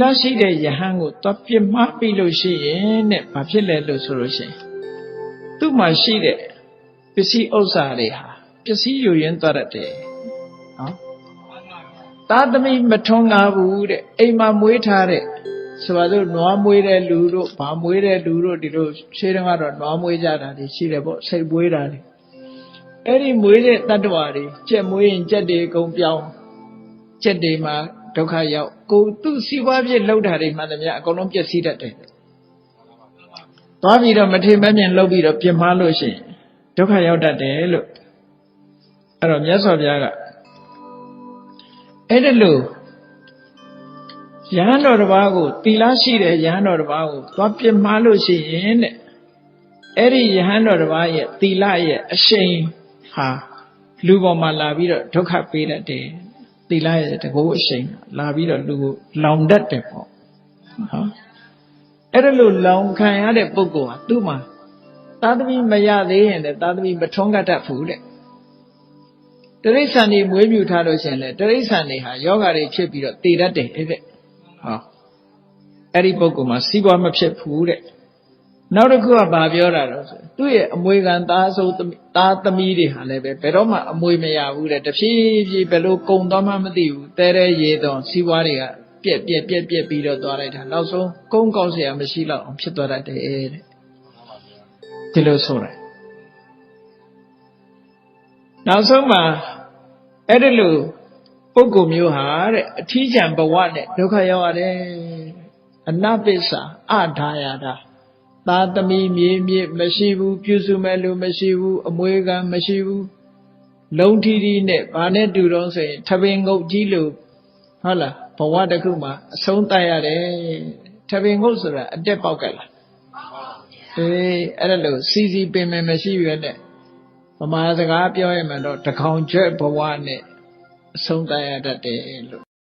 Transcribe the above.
လရှိတဲ့ယဟန်ကိုသွားပြစ်မှားပြီလို့ရှိရင်တဲ့ဘာဖြစ်လဲလို့ဆိုလို့ရှိရင်သူ့မှာရှိတဲ့ပစ္စည်းဥစ္စာတွေဟာပစ္စည်းယူရင်းသွားတတ်တယ်နော်သာသမီမထွန်းကားဘူးတဲ့အိမ်မှာမွေးထားတဲ့ဆိုပါစို့နွားမွေးတဲ့လူတို့ဗာမွေးတဲ့လူတို့ဒီလိုရှေးတုန်းကတော့နွားမွေးကြတာတွေရှိတယ်ပေါ့စိတ်မွေးတာတွေအဲ့ဒီမွေးတဲ့တတ္တဝါတွေကြက်မွေးရင်ကြက်တွေအကုန်ပြောင်းကြက်တွေမှာ ဒုက္ခရောက်ကိုယ်သူ့စီးပွားဖြစ်လှုပ်တာတွေမှန်တယ်များအကုန်လုံးပျက်စီးတတ်တယ်သွားပြီးတော့မထေမမြင်လှုပ်ပြီးတော့ပြင်းမှားလို့ရှိရင်ဒုက္ခရောက်တတ်တယ်လို့အဲ့တော့မြတ်စွာဘုရားကအဲ့ဒါလို့ယဟန်တော်တစ်ပါးကိုတီလာရှိတဲ့ယဟန်တော်တစ်ပါးကိုသွားပြင်းမှားလို့ရှိရင်တဲ့အဲ့ဒီယဟန်တော်တစ်ပါးရဲ့တီလာရဲ့အရှိန်ဟာလူပေါ်မှာလာပြီးတော့ဒုက္ခပေးတတ်တယ် သီလရဲ့တကူအရှိန်လာပြီးတော့လူကိုလောင်တတ်တယ်ပေါ့နော်အဲ့ဒါလို့လောင်ခံရတဲ့ပုဂ္ဂိုလ်ဟာသူ့မှာသာသမီမရသေးရင်လည်းသာသမီမထွန်းကတ်တတ်ဘူးတဲ့တရိษံနေမွေးမြူထားလို့ရှိရင်လည်းတရိษံနေဟာယောဂါတွေဖြစ်ပြီးတော့တည်တတ်တယ်တဲ့ဟောအဲ့ဒီပုဂ္ဂိုလ်မှာစီးပွားမဖြစ်ဘူးတဲ့ နောက်တစ်ခုကဘာပြောတာတော့ဆိုသူ့ရဲ့အမွေခံသားဆုံးသားသမီးတွေဟာလည်းပဲဘယ်တော့မှအမွေမရဘူးတဲ့တဖြည်းဖြည်းဘယ်လိုကုံသွားမှမသိဘူးတဲတဲရေတော်စီးပွားတွေကပြက်ပြက်ပြက်ပြက်ပြီးတော့သွားလိုက်တာနောက်ဆုံးကုန်းကောက်เสียမရှိတော့အောင်ဖြစ်သွားတတ်တယ်တဲ့ဒီလိုဆိုတာနောက်ဆုံးမှာအဲ့ဒီလိုပုဂ္ဂိုလ်မျိုးဟာတဲ့အထီးကျန်ဘဝနဲ့ဒုက္ခရောက်ရတယ်အနပိစ္ဆာအထာယတာ သာသမီမြေမြေမရှိဘူးပြုစုမဲ့လူမရှိဘူးအမွေခံမရှိဘူးလုံးထီထီနဲ့ဘာနဲ့တူတော့ဆိုရင်ထပင်ငုတ်ကြီးလို့ဟုတ်လားဘဝတစ်ခုမှာအဆုံးတတ်ရတယ်ထပင်ငုတ်ဆိုတာအတက်ပေါက်ကလားအေးအဲ့ဒါလို့စီစီပင်ပင်မရှိရွက်နဲ့ဗမာစကားပြောရမှတော့တကောင်ကျွဲ့ဘဝနဲ့အဆုံးတတ်ရတတ်တယ်လို့